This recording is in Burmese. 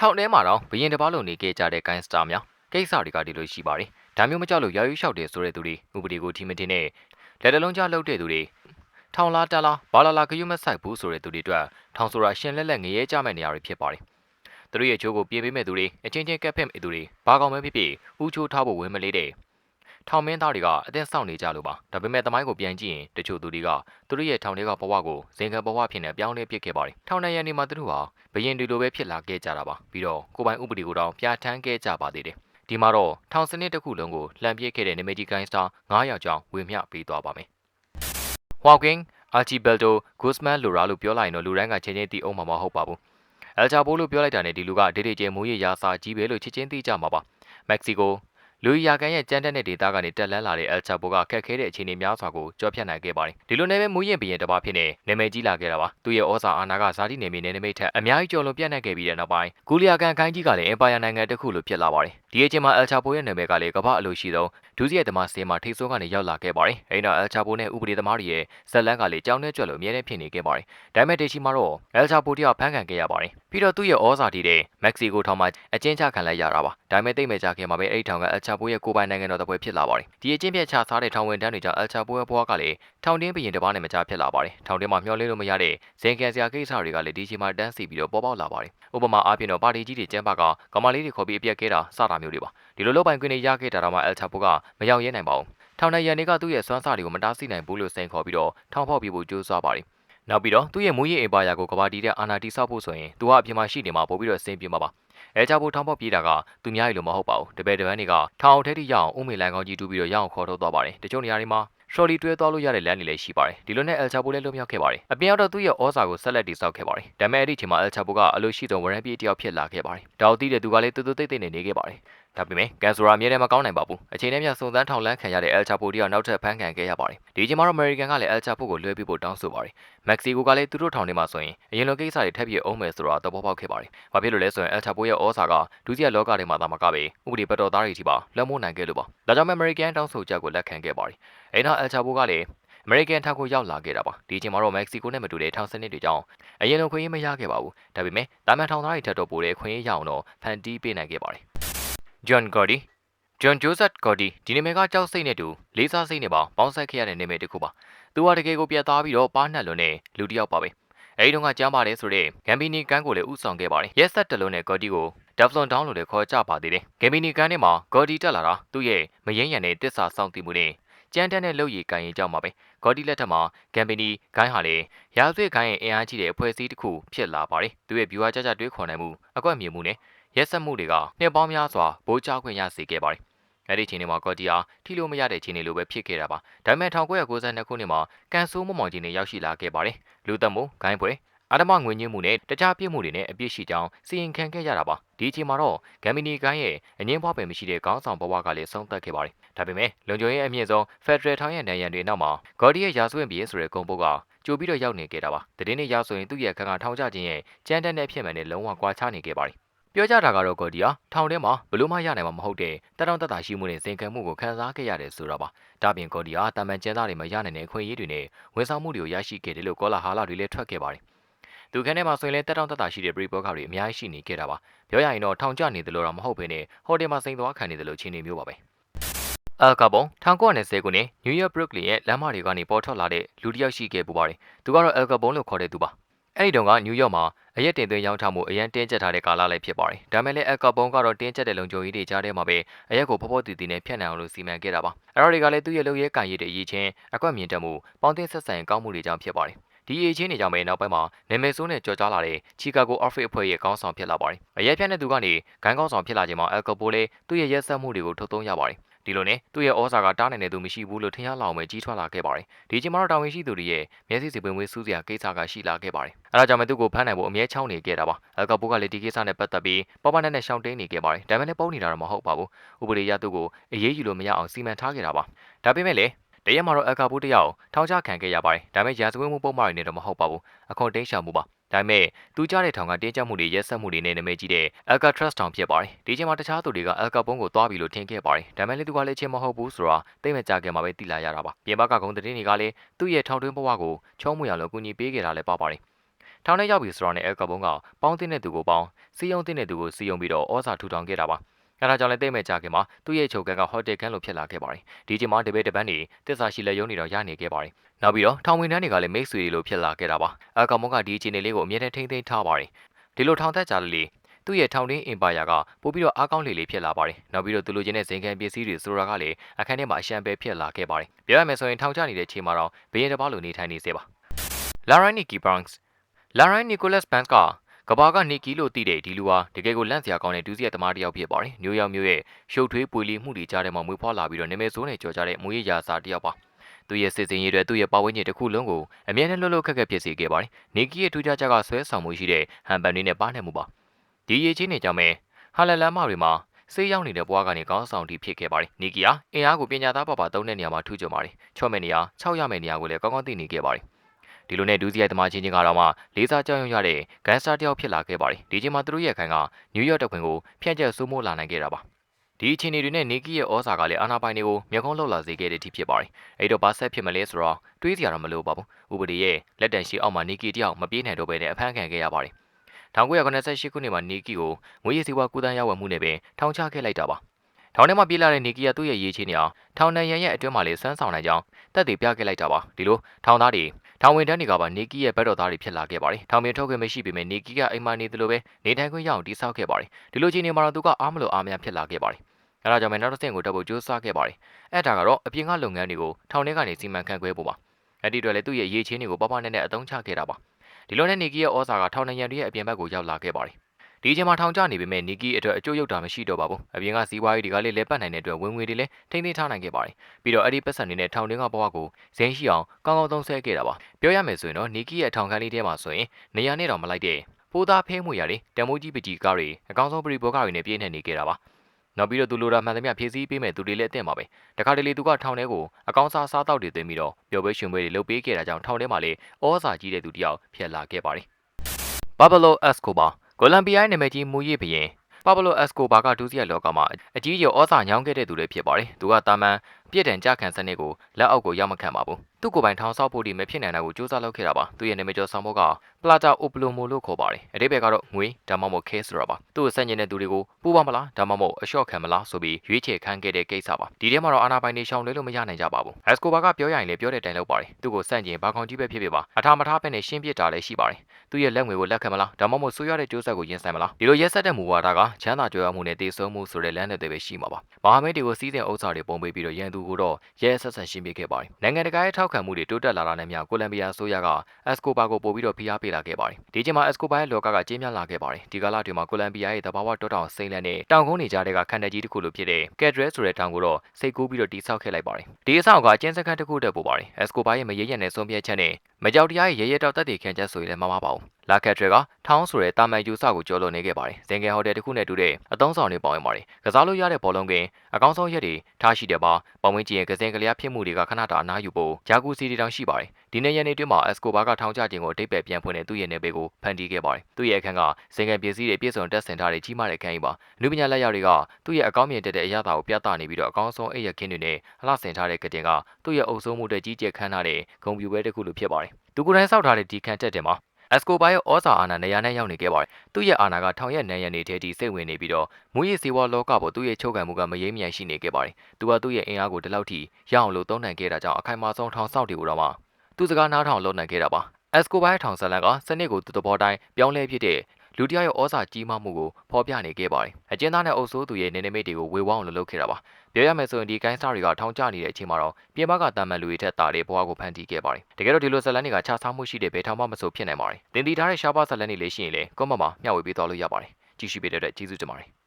ထောင်ထဲမှာတော့ဘရင်တစ်ပါးလိုနေခဲ့ကြတဲ့ဂိုင်းစတာများကိစ္စတွေကဒီလိုရှိပါတယ်ဒါမျိုးမကြောက်လို့ရာယူလျှောက်တယ်ဆိုတဲ့သူတွေဥပဒေကိုထိမတင်နဲ့လက်တလုံးချလုပ်တဲ့သူတွေထောင်လာတလားဘာလာလာခရုမဆိုင်ဘူးဆိုတဲ့သူတွေအတွက်ထောင်ဆိုတာရှင်လက်လက်ငရဲကြမဲ့နေရာတွေဖြစ်ပါတယ်သူတို့ရဲ့ချိုးကိုပြင်ပေးမဲ့သူတွေအချင်းချင်းကက်ဖက်မဲ့သူတွေဘာကောင်ပဲဖြစ်ဖြစ်ဥချိုးထားဖို့ဝင်မလေးတဲ့ ထောင်မင်းသားတွေကအတင်းစောင့်နေကြလို့ပါဒါပေမဲ့တမိုင်းကိုပြန်ကြည့်ရင်တချို့သူတွေကသူတို့ရဲ့ထောင်တွေကဘဝကိုဇင်ခံဘဝဖြစ်နေပြောင်းလဲပစ်ခဲ့ပါတယ်ထောင်ထဲရနေမှာသူတို့ဟာဘရင်တွေလိုပဲဖြစ်လာခဲ့ကြတာပါပြီးတော့ကိုပိုင်ဥပဒေကိုတော့ပြဋ္ဌာန်းခဲ့ကြပါသေးတယ်ဒီမှာတော့ထောင်စနစ်တစ်ခုလုံးကိုလှန်ပြစ်ခဲ့တဲ့နမကြီးကိုင်းစတာ900ယောက်ကြောင့်ဝေမျှပေးသွားပါမယ်ဟွာကင်းအာချီဘယ်တိုဂုစမန်လိုရာလို့ပြောလိုက်ရင်တော့လူတိုင်းကချင်းချင်းသိအောင်မှာမဟုတ်ပါဘူးအယ်ချာဘိုလို့ပြောလိုက်တာနဲ့ဒီလူကဒေဒေကျဲမိုးရရာစာကြီးပဲလို့ချစ်ချင်းသိကြမှာပါမက္ကဆီကို လူရီယာကန်ရဲ့ကြမ်းတက်တဲ့ဒေသကနေတက်လန်းလာတဲ့အယ်ချာဘိုကခက်ခဲတဲ့အခြေအနေများစွာကိုကြော်ဖြတ်နိုင်ခဲ့ပါတယ်ဒီလိုနဲ့ပဲမူရင်ဘရင်တစ်ပါးဖြစ်နေနာမည်ကြီးလာခဲ့တာပါသူရဲ့ဩဇာအာဏာကဇာတိနယ်မြေနယ်နိမိတ်ထက်အများကြီးကျော်လွန်ပြန့်နှံ့ခဲ့ပြီးတဲ့နောက်ပိုင်းဂူလီယာကန်ခိုင်းကြီးကလည်းအင်ပါယာနိုင်ငံတစ်ခုလိုဖြစ်လာပါတယ်ဒီအချိန်မှာအယ်ချာဘိုရဲ့နာမည်ကလည်းကမ္ဘာအလိုရှိဆုံးဒုစရိုက်သမားစင်းမှာထိတ်ဆိုးကနေရောက်လာခဲ့ပါတယ်အဲဒီနောက်အယ်ချာဘိုနဲ့ဥပဒေသမားတွေရဲ့ဇက်လန်းကလည်းကြောင်းနဲ့ကြွက်လို့အမြဲတမ်းဖြစ်နေခဲ့ပါတယ်ဒါပေမဲ့တေချီမှာတော့အယ်ချာဘိုတယောက်ဖမ်းခံခဲ့ရပါတယ်ပြီးတော့သူ့ရဲ့ဩဇာတည်တဲ့မက္ကဆီကိုထောင်မှာအကျဉ်းချခံလိုက်ရတာပါဒါပေမဲ့တိတ်မဲ့ကြခင်မှာပဲအဲ့ဒီထောင်ကအယ်ချာဘိုရဲ့ကိုပိုင်နိုင်ငံတော်တပွဲဖြစ်လာပါတယ်ဒီအကျဉ်းပြတ်ချစားတဲ့ထောင်ဝင်တန်းတွေကြောင့်အယ်ချာဘိုရဲ့ဘဝကလည်းထောင်တင်းဘရင်တစ်ပါးနဲ့မကြဖြစ်လာပါတယ်ထောင်တင်းမှာမျောလင်းလို့မရတဲ့ဇင်ကန်စရာကိစ္စတွေကလည်းဒီချိန်မှာတန်းစီပြီးတော့ပေါ်ပေါက်လာပါတယ်ဥပမာအားဖြင့်တော့ပါတီကြီးတွေကျန်းပကကမာလေးတွေခေါ်ပြီးအပြက်ခဲတာစတာမျိုးတွေပါဒီလိုလုပ်ပိုင်ခွင့်တွေရခဲ့တာတော့မှအယ်ချာဘိုကမရောက်ရဲနိုင်ပါဘူးထောင်နယ်ရန်တွေကသူ့ရဲ့စွမ်းစားတွေကိုမတားဆီးနိုင်ဘူးလို့စိန်ခေါ်ပြီးတော့ထောင်ဖောက်ပြီးဖို့ကြိုးစားပါတယ်နောက်ပြီးတော့သူ့ရဲ့မူရင်းအင်ပါယာကိုကဘာတီတဲ့အာနာတီဆောက်ဖို့ဆိုရင်သူကအပြင်မှာရှိနေမှာပို့ပြီးတော့စင်ပြမှာပါအဲကြဖို့ထောင်ပေါက်ပြေးတာကသူများရီလို့မဟုတ်ပါဘူးတပည့်တပန်းတွေကထောင်အောင်ထဲထိရအောင်ဥမေလိုင်ကောင်းကြီးတူးပြီးတော့ရအောင်ခေါ်ထုတ်သွားပါတယ်တချို့နေရာတွေမှာ ရှော်လီတွဲသွားလို့ရတဲ့လမ်းတွေလည်းရှိပါတယ်ဒီလိုနဲ့အယ်ချာဘိုလည်းလွတ်မြောက်ခဲ့ပါတယ်အပြင်တော့သူ့ရဲ့ဩဇာကိုဆက်လက်တည်ဆောက်ခဲ့ပါတယ်ဒါပေမဲ့အဲ့ဒီချိန်မှာအယ်ချာဘိုကအလိုရှိဆုံးဝရန်ပြေးတယောက်ဖြစ်လာခဲ့ပါတယ်ဒါကိုသိတဲ့သူကလည်းတူတူတိတ်တိတ်နေနေခဲ့ပါတယ်ဒါပေမဲ့ကန်ဆိုရာအမြဲတမ်းမကောင်းနိုင်ပါဘူးအချိန်နဲ့မျှစုံစမ်းထောင်လန်းခံရတဲ့အယ်ချာပိုတီကနောက်ထပ်ဖမ်းခံခဲ့ရပါတယ်ဒီချိန်မှာတော့အမေရိကန်ကလည်းအယ်ချာပိုကိုလွှဲပေးဖို့တောင်းဆိုပါတယ်မက္ကဆီကိုကလည်းသူတို့ထောင်ထဲမှာဆိုရင်အရင်လိုကိစ္စတွေထပ်ပြီးအောင်မယ်ဆိုတာသဘောပေါက်ခဲ့ပါတယ်ဘာဖြစ်လို့လဲဆိုရင်အယ်ချာပိုရဲ့ဩဇာကဒုတိယလောကထဲမှာသာမကပဲဥပဒေပတ်တော်သားတွေထိပါလွှမ်းမိုးနိုင်ခဲ့လို့ပါဒါကြောင့်အမေရိကန်တောင်းဆိုချက်ကိုလက်ခံခဲ့ပါတယ်အဲနောက်အယ်ချာပိုကလည်းအမေရိကန်ထောက်ကိုရောက်လာခဲ့တာပါဒီအချိန်မှာတော့မက္ကဆီကိုနဲ့မတူတဲ့ထောင်စနစ်တွေကြောင့်အရင်လိုခွင့်ရမရခဲ့ပါဘူးဒါပေမဲ့တာမန်ထောင်သားတွေထက်တော့ပိုတဲ့ခွင့်ရရအောင်တော့ဖန်တီးပေးနိုင်ခဲ့ပါတယ် John Gordy ဂျွန်ဂျိုးဇက်ဂေါ်ဒီဒီနာမည်ကကြောက်စိတ်နဲ့တူလေးစားစိတ်နဲ့ပါပေါင်းဆက်ခဲ့ရတဲ့နာမည်တစ်ခုပါ။သူဟာတကယ်ကိုပြတ်သားပြီးတော့ပါးနှက်လွန်တဲ့လူတစ်ယောက်ပါပဲ။အဲဒီတုန်းကကြမ်းပါတယ်ဆိုတဲ့ဂမ်ဘီနီကန်ကိုလည်းဥဆောင်ခဲ့ပါတယ်။ရက်ဆက်တလုံးနဲ့ဂေါ်ဒီကိုဒက်ဖလွန်ဒေါင်းလို့လည်းခေါ်ကြပါသေးတယ်။ဂမ်ဘီနီကန်ထဲမှာဂေါ်ဒီတက်လာတာသူ့ရဲ့မယင်းရံတဲ့တစ္ဆာစောင့်တည်မှုနဲ့ ကြမ်းတမ်းတဲ့လုပ်ရည်ကန်ရင်ကြောက်မှာပဲ။ဂေါ်ဒီလက်ထက်မှာဂမ်ဘီနီဂိုင်းဟာလေရာဇဝတ်ဂိုင်းရဲ့အင်အားကြီးတဲ့အဖွဲ့အစည်းတစ်ခုဖြစ်လာပါတယ်။သူ့ရဲ့ view ကြကြတွေးခေါ်နိုင်မှုအကွက်မြင်မှုနဲ့ရက်ဆက်မှုတွေကနှစ်ပေါင်းများစွာဘိုးချခွင့်ရစေခဲ့ပါတယ်အဲ့ဒီချိန်တွေမှာကော်တီယာထိလို့မရတဲ့ချိန်တွေလိုပဲဖြစ်ခဲ့တာပါဒါပေမဲ့1992ခုနှစ်မှာကန်ဆိုးမမောင်ကြီးနေရောက်ရှိလာခဲ့ပါတယ်လူသက်မှုဂိုင်းပွဲ အာဓမငွေညှင်းမှုနဲ့တခြားပြစ်မှုတွေနဲ့အပြစ်ရှိကြောင်းစီရင်ခံခဲ့ရတာပါဒီအချိန်မှာတော့ဂမ်မီနီကိုင်းရဲ့အငင်းပွားပင်မရှိတဲ့ခေါင်းဆောင်ဘဝကလည်းဆုံးသက်ခဲ့ပါတယ်ဒါပေမဲ့လုံခြုံရေးအမြင့်ဆုံးဖက်ဒရယ်ထောင်ရဲ့နိုင်ရန်တွေနောက်မှာဂေါ်ဒီရဲ့ရာဇဝတ်ပြေဆိုတဲ့ဂုံပုတ်ကကြိုပြီးတော့ရောက်နေခဲ့တာပါတည်င်းနဲ့ရောက်ဆိုရင်သူ့ရဲ့ခန်းကထောင်ချခြင်းရဲ့ကြမ်းတမ်းတဲ့အဖြစ်မှန်နဲ့လုံးဝကွာခြားနေခဲ့ပါတယ်ပြောကြတာကတော့ကော်ဒီယာထောင်ထဲမှာဘလို့မှရနိုင်မှာမဟုတ်တဲ့တတောင်တက်တာရှိမှုနဲ့စိန်ခံမှုကိုခံစားခဲ့ရတယ်ဆိုတော့ပါဒါပြင်ကော်ဒီယာတာမန်ကျန်းသားတွေမရနိုင်တဲ့အခွင့်အရေးတွေနဲ့ဝန်ဆောင်မှုတွေကိုရရှိခဲ့တယ်လို့ကောလာဟာလာတွေလည်းထွက်ခဲ့ပါတယ် သူခန်းထဲမှာဆိုရင်လည်းတက်တောင်တက်တာရှိတဲ့ပရိဘောကတွေအများကြီးရှိနေခဲ့တာပါပြောရရင်တော့ထောင်ကျနေတယ်လို့တော့မဟုတ်ဘဲနဲ့ဟိုတယ်မှာစိန်သွားခံနေတယ်လို့ချင်းနေမျိုးပါပဲအယ်ကာဘွန်1990ခုနှစ်နယူးယောက်ဘရုတ်လင်ရဲ့လမ်းမတွေကနေပေါ်ထွက်လာတဲ့လူတစ်ယောက်ရှိခဲ့ပူပါတယ်သူကတော့အယ်ကာဘွန်လို့ခေါ်တဲ့သူပါအဲ့ဒီတုန်းကနယူးယောက်မှာအရက်တင်သွင်းရောင်းချမှုအရန်တင်းကျပ်ထားတဲ့ကာလလည်းဖြစ်ပါတယ်။ဒါမဲ့လည်းအကောက်ပုံကတော့တင်းကျပ်တဲ့လုံခြုံရေးတွေကြားထဲမှာပဲအရက်ကိုဖောဖောတည်တည်နဲ့ဖြတ်နိုင်အောင်လို့စီမံခဲ့တာပါ။အဲ့တော့ဒီကလည်းသူ့ရဲ့လုပ်ရဲကန်ရည်တွေအရေးချင်းအကွက်မြင့်တက်မှုပေါင်းတင်ဆက်ဆံကောင်းမှုတွေကြောင့်ဖြစ်ပါတယ်။ ဒီအချင်းတွေကြောင့်ပဲနောက်ပိုင်းမှာနာမည်ဆိုးနဲ့ကြော်ကြားလာတဲ့ချီကာဂိုအော့ဖစ်အဖွဲ့ရဲ့ကောင်းဆောင်ဖြစ်လာပါတယ်။အရက်ဖြတ်တဲ့သူကနေဂိုင်းကောင်းဆောင်ဖြစ်လာချိန်မှာအယ်ကိုပိုလည်းသူ့ရဲ့ရက်ဆက်မှုတွေကိုထုတ်သုံးရပါတယ်။ဒီလိုနဲ့သူ့ရဲ့ဩဇာကတားနိုင်တဲ့သူမရှိဘူးလို့ထင်ရလောက်မယ်ကြီးထွားလာခဲ့ပါတယ်။ဒီချိန်မှာတော့တာဝန်ရှိသူတွေရဲ့မျက်စိစီပွင့်ဝေးစူးစရာကိစ္စကရှိလာခဲ့ပါတယ်။အဲဒါကြောင့်မသူ့ကိုဖမ်းနိုင်ဖို့အမြဲချောင်းနေခဲ့တာပါ။အကပိုးကလည်းဒီကိစ္စနဲ့ပတ်သက်ပြီးပေါ်ပနဲ့နဲ့ရှောင်းတိန်နေခဲ့ပါတယ်။ဒါပေမဲ့လည်းပုံနေတာတော့မဟုတ်ပါဘူး။ဥပဒေရသူ့ကိုအေးအေးယူလို့မရအောင်စီမံထားခဲ့တာပါ။ဒါပေမဲ့လည်း တရက်မှာတော့အကာဘူးတယောက်ထောင်ချခံခဲ့ရပါတယ်။ဒါပေမဲ့ရာဇဝတ်မှုပုံမှန်တွေနဲ့တော့မဟုတ်ပါဘူး။အခွန်တိန်ရှောင်မှုပါ။ဒါပေမဲ့သူကြားတဲ့ထောင်ကတင်းကျပ်မှုတွေရက်ဆက်မှုတွေနဲ့နာမည်ကြီးတဲ့ Alcatraz ထောင်ဖြစ်ပါတယ်။ဒီချိန်မှာတခြားသူတွေက Al Capone ကိုသွားပြီလို့ထင်ခဲ့ပါတယ်။ဒါပေမဲ့လည်းသူကလည်းချင်းမဟုတ်ဘူးဆိုတာသိမကြခင်မှာပဲသိလာရတာပါ။ပြင်ပကဂုံသတင်းတွေကလည်းသူ့ရဲ့ထောင်တွင်းဘဝကိုချုံးမှုရလို့အကူအညီပေးခဲ့တာလည်းပါပါတယ်။ထောင်ထဲရောက်ပြီဆိုတော့နဲ့အကဘုံကပေါင်းတဲ့သူကိုပေါင်းစီယုံတဲ့သူကိုစီယုံပြီးတော့ဩဇာထူထောင်ခဲ့တာပါ အဲဒါကြောင့်လည်းတိတ်မဲ့ကြခင်မှာသူ့ရဲ့ချုပ်ကန်ကဟိုတယ်ကန်လို့ဖြစ်လာခဲ့ပါတယ်ဒီချိန်မှာတပည့်တပန်းတွေတစ္ဆာရှိလက်ယုံနေတော့ရနေခဲ့ပါတယ်နောက်ပြီးတော့ထောင်ဝင်တန်းတွေကလည်းမိတ်ဆွေတွေလိုဖြစ်လာခဲ့တာပါအကဘုံကဒီအခြေအနေလေးကိုအမြဲတမ်းထိမ့်သိမ်းထားပါတယ်ဒီလိုထောင်သက်ကြလေသူ့ရဲ့ထောင်ရင်းအင်ပါယာကပို့ပြီးတော့အားကောင်းလေလေဖြစ်လာပါတယ်။နောက်ပြီးတော့သူလိုချင်တဲ့ဇင်ခံပစ္စည်းတွေဆိုတာကလည်းအခန်းထဲမှာအရှံပဲဖြစ်လာခဲ့ပါတယ်။ပြောရမယ်ဆိုရင်ထောင်ချနေတဲ့ချိန်မှာတော့ဘေးရင်တစ်ပါးလိုနေထိုင်နေစေပါ။ Larry Nicky Banks Larry Nicholas Banks ကက ဘာကနီကီလို့တည်တဲ့ဒီလူဟာတကယ်ကိုလန့်စရာကောင်းတဲ့ဒုစရိုက်သမားတစ်ယောက်ဖြစ်ပါတယ်။မျိုးရောက်မျိုးရဲ့ရှုပ်ထွေးပွေလီမှုတွေကြားထဲမှာမွေးဖွားလာပြီးတော့နာမည်ဆိုးနဲ့ကြော်ကြတဲ့မွေးရစာတစ်ယောက်ပါ။သူရဲ့စစ်စင်ရေးတွေသူ့ရဲ့ပတ်ဝန်းကျင်တစ်ခုလုံးကိုအမြဲတမ်းလှုပ်လှုပ်ခက်ခက်ဖြစ်စေခဲ့ပါတယ်။နီကီရဲ့ထူးခြားချက်ကဆွဲဆောင်မှုရှိတဲ့ဟန်ပန်တွေနဲ့ပါနေမှုပါ။ဒီရေးချင်းနေကြောင့်ပဲဟာလလန်မတွေမှာဆေးရောက်နေတဲ့ဘွားကနေကောင်းဆောင်တီဖြစ်ခဲ့ပါတယ်။နီကီယာအင်အားကိုပညာသားပပသုံးတဲ့နေရာမှာထူးချွန်ပါတယ်။ချော့မဲ့နေရာ၆ရမဲ့နေရာကိုလည်းကောင်းကောင်းသိနေခဲ့ပါတယ်။ ဒီလိုနဲ့ဒူးစီရိုက်သမားချင်းချင်းကတော့မှလေးစားကြောက်ရွံ့ရတဲ့ဂန်စတာတယောက်ဖြစ်လာခဲ့ပါတယ်။ဒီချိန်မှာသူတို့ရဲ့ခိုင်ကနယူးယောက်တခွင်ကိုဖြန့်ကျက်စိုးမိုးလာနိုင်ခဲ့တာပါ။ဒီအခြေအနေတွေနဲ့နီကီရဲ့ဩဇာကလည်းအာနာပိုင်တွေကိုမျက်ခုံးလောက်လာစေခဲ့တဲ့အထိဖြစ်ပါတယ်။အဲ့တော့ဘာဆက်ဖြစ်မလဲဆိုတော့တွေးစရာတော့မလိုပါဘူး။ဥပဒေရဲ့လက်တန်ရှိအောက်မှာနီကီတယောက်မပြေးနိုင်တော့ဘဲနဲ့အဖမ်းခံခဲ့ရပါတယ်။1998ခုနှစ်မှာနီကီကိုငွေရည်စီဝါကူတန်းရောက်ဝယ်မှုနဲ့ပင်ထောင်ချခဲ့လိုက်တာပါ။ထောင်ထဲမှာပြေးလာတဲ့နီကီကသူ့ရဲ့ရေးချင်းနေအောင်ထောင်နံရန်ရဲ့အတွင်းမှာလေစွမ်းဆောင်နိုင်ကြောင်းတက်တည်ပြခဲ့လိုက်တာပါ။ဒီလိုထောင်သားတွေ ထောင်ဝင်တန်းတွေကပါနီကီရဲ့ဘက်တော်သားတွေဖြစ်လာခဲ့ပါတယ်။ထောင်မြင်ထုတ်ခွင့်မရှိပေမဲ့နီကီကအိမ်မှာနေသလိုပဲနေထိုင်ခွင့်ရအောင်တိစောက်ခဲ့ပါတယ်။ဒီလိုချင်းနေမှာတော့သူကအားမလို့အားမရဖြစ်လာခဲ့ပါတယ်။အဲဒါကြောင့်မနောက်တစ်ဆင့်ကိုတက်ဖို့ကြိုးစားခဲ့ပါတယ်။အဲ့ဒါကတော့အပြင်ကလုပ်ငန်းတွေကိုထောင်ထဲကနေစီမံခန့်ခွဲဖို့ပါ။အဲ့ဒီအတွက်လည်းသူ့ရဲ့ရေးချင်းတွေကိုပပနဲ့နဲ့အသုံးချခဲ့တာပါ။ဒီလိုနဲ့နီကီရဲ့ဩဇာကထောင်နိုင်ငံတွေရဲ့အပြင်ဘက်ကိုရောက်လာခဲ့ပါတယ် ဒီချိန်မှာထောင်ကျနေပေမဲ့နီကီအတွက်အကျိုးရုပ်တာမရှိတော့ပါဘူးအပြင်ကစီးပွားရေးတွေကလည်းလဲပတ်နိုင်တဲ့အတွက်ဝင်ငွေတွေလည်းထိမ့်သိမ်းထားနိုင်ခဲ့ပါတယ်ပြီးတော့အဲ့ဒီပတ်စံတွေနဲ့ထောင်တွင်းကဘဝကိုဇင်းရှိအောင်ကောင်းကောင်းသုံးဆဲခဲ့တာပါပြောရမယ်ဆိုရင်တော့နီကီရဲ့ထောင်ခန်းလေးထဲမှာဆိုရင်နေရာနဲ့တော့မလိုက်တဲ့ပိုးသားဖဲမှုရတွေတမိုးကြီးပကြီးကားတွေအကောင်းဆုံးပရိဘောဂတွေနဲ့ပြည့်နေနေခဲ့တာပါနောက်ပြီးတော့သူလိုတာမှန်သမျှဖြည့်ဆည်းပေးမဲ့သူတွေလည်းအသင့်ပါပဲတခါတလေသူကထောင်ထဲကိုအကောင်းစားစားတောက်တွေသွင်းပြီးတော့ပျော်ပွဲရှင်ပွဲတွေလုပ်ပေးခဲ့တာကြောင့်ထောင်ထဲမှာလေဩဇာကြီးတဲ့သူတယောက်ဖြစ်လာခဲ့ပါတယ် Pablo Escobar ကို လံဘီယာရဲ့နာမည်ကြီးမူရစ်ဘရင် Pablo Escobar ကဒုစရိုက်လောကမှာအကြီးအကျယ်ဩဇာညောင်းခဲ့တဲ့သူလည်းဖြစ်ပါတယ်။သူကတာမန်ပြည့်တံကြခံစနစ်ကိုလက်အောက်ကိုရောက်မခံပါဘူး။သူ့ကိုယ်ပိုင်ထောင်ဆောက်ဖို့ဒီမဖြစ်နိုင်တာကိုစူးစမ်းလုပ်ခဲ့တာပါ။သူ့ရဲ့နာမည်ကျော်ဆောင်ဖို့က Plata Oplomo လို့ခေါ်ပါတယ်။အတိပ္ပယ်ကတော့ငွေဒါမှမဟုတ်ခဲဆိုတာပါ။သူ့ကိုစန့်ကျင်တဲ့သူတွေကိုပူပါမလားဒါမှမဟုတ်အလျှော့ခံမလားဆိုပြီးရွေးချယ်ခံခဲ့တဲ့ကိစ္စပါ။ဒီထဲမှာတော့အာနာပိုင်တွေရှောင်လွှဲလို့မရနိုင်ကြပါဘူး။ Escobar ကပြောရရင်လည်းပြောတဲ့တိုင်လောက်ပါတယ်။သူ့ကိုစန့်ကျင်ဘာကောင်ကြီးပဲဖြစ်ဖြစ်ပါအထာမထားပဲနဲ့ရှင်းပြတာလည်းရှိပါတယ်။ သူ့ရဲ့လက်ငွေကိုလက်ခံမလားဒါမှမဟုတ်ဆိုးရတဲ့ကြိုးဆက်ကိုရင်ဆိုင်မလားဒီလိုရက်ဆက်တဲ့မူဝါဒကချမ်းသာကြွယ်ဝမှုနဲ့တည်ဆုံမှုဆိုတဲ့လမ်းတွေပဲရှိမှာပါ။မဟာမိတ်တွေကိုစီးတဲ့ဥစ္စာတွေပုံပေးပြီးတော့ရန်သူကိုတော့ရဲဆက်ဆက်ရှင်းပြခဲ့ပါတယ်။နိုင်ငံတကာရဲ့ထောက်ခံမှုတွေတိုးတက်လာတာနဲ့မျှကိုလံဘီယာဆိုရကအက်စကိုဘာကိုပို့ပြီးတော့ဖိအားပေးလာခဲ့ပါတယ်။ဒီချိန်မှာအက်စကိုဘာရဲ့လောကကကျင်းပြလာခဲ့ပါတယ်။ဒီကာလတွေမှာကိုလံဘီယာရဲ့တဘာဝတောတောင်စိမ့်လန်းနဲ့တောင်ကုန်းနေကြတဲ့ကခန္ဓာကြီးတစ်ခုလိုဖြစ်တဲ့ကက်ဒရဲဆိုတဲ့တောင်ကိုတော့စိတ်ကူးပြီးတော့တိဆောက်ခဲ့လိုက်ပါတယ်။ဒီအဆောင်ကအကျဉ်းစခန်းတစ်ခုတည်းပို့ပါတယ်။အက်စကိုဘာရဲ့မရေရက်နဲ့ဆုံးဖြတ်ချက်နဲ့မကြောက်တရားရဲ့ရဲရဲတောက်တက်တည်ခံချက်ဆိုရင်လည်းမမပါဘူး။ လာကက်ထရကထောင်းဆိုတဲ့တာမန်ယူဆကိုကျော်လွန်နေခဲ့ပါတယ်။ဇင်ကယ်ဟိုတယ်တစ်ခုနဲ့တူတဲ့အသုံးဆောင်တွေပေါဝင်ပါတယ်။ကစားလို့ရတဲ့ဘောလုံးကင်အကောင်းဆုံးရက်တွေထားရှိတဲ့ပါပေါဝင်ကြီးရဲ့ကစင်ကလျားဖြစ်မှုတွေကခဏတာအနားယူဖို့ဂျာကူစီတွေတောင်ရှိပါတယ်။ဒီနေ့ရက်နေ့တွင်မှာအက်စကိုဘာကထောင်းချခြင်းကိုအတိတ်ပဲပြန်ဖွင့်တဲ့သူ့ရဲ့နေပေကိုဖန်တီးခဲ့ပါတယ်။သူ့ရဲ့အခန်းကဇင်ကယ်ပစ္စည်းတွေပြည့်စုံတက်ဆင်ထားတဲ့ကြီးမားတဲ့ခန်းကြီးပါ။လူပညာလက်ရာတွေကသူ့ရဲ့အကောင်းမြင်တက်တဲ့အရာသာကိုပြသနေပြီးတော့အကောင်းဆုံးအိပ်ရခင်းတွေနဲ့လှဆင်ထားတဲ့ကတင်ကသူ့ရဲ့အုပ်စိုးမှုတဲ့ကြီးကျယ်ခမ်းထားတဲ့ဂုံပြူပဲတစ်ခုလိုဖြစ်ပါတယ်။သူကိုယ်တိုင်စောက်ထားတဲ့ဒီခန်းတက်တင်မှာ အက်စကိုဘာရဲ့ဩဇာအာဏာနေရာနဲ့ရောက်နေခဲ့ပါတယ်။သူ့ရဲ့အာဏာကထောင်ရဲ့နန်းရံနေတဲ့အထိစိတ်ဝင်နေပြီးတော့မူရည်စီဝါလောကပေါ်သူ့ရဲ့ချုပ်ခံမှုကမရေမြိုင်ရှိနေခဲ့ပါတယ်။သူကသူ့ရဲ့အင်အားကိုဒီလောက်ထိရအောင်လို့သုံးနိုင်ခဲ့တာကြောင့်အခိုင်အမာဆုံးထောင်ဆောက်တွေကိုတော့မှသူစကားနားထောင်လုပ်နိုင်ခဲ့တာပါ။အက်စကိုဘာရဲ့ထောင်ဆလန်ကစနစ်ကိုသူသဘောတိုင်းပြောင်းလဲဖြစ်တဲ့ လူတယောက်ရဲ့ဩဇာကြီးမားမှုကိုဖော်ပြနေခဲ့ပါတယ်။အကျဉ်းသားနဲ့အုပ်စိုးသူရဲ့နေနေမိတ်တွေကိုဝေဝောင်းလို့လုပ်ခဲ့တာပါ။ပြောရမယ်ဆိုရင်ဒီကိုင်းစားတွေကထောင်ကျနေတဲ့အချိန်မှာတော့ပြင်ပကတာမန်လူတွေထက်တာတဲ့ဘဝကိုဖန်တီးခဲ့ပါတယ်။တကယ်တော့ဒီလိုဇလန်တွေကခြားစားမှုရှိတဲ့ဘယ်ထောင်မှမဆိုဖြစ်နိုင်ပါတယ်။တင်တီထားတဲ့ရှားပါဇလန်တွေလေးရှိရင်လေကွန်မမှာမျှဝေပေးသွားလို့ရပါတယ်။ကြည့်ရှုပေးတဲ့အတွက်ကျေးဇူးတင်ပါတယ်။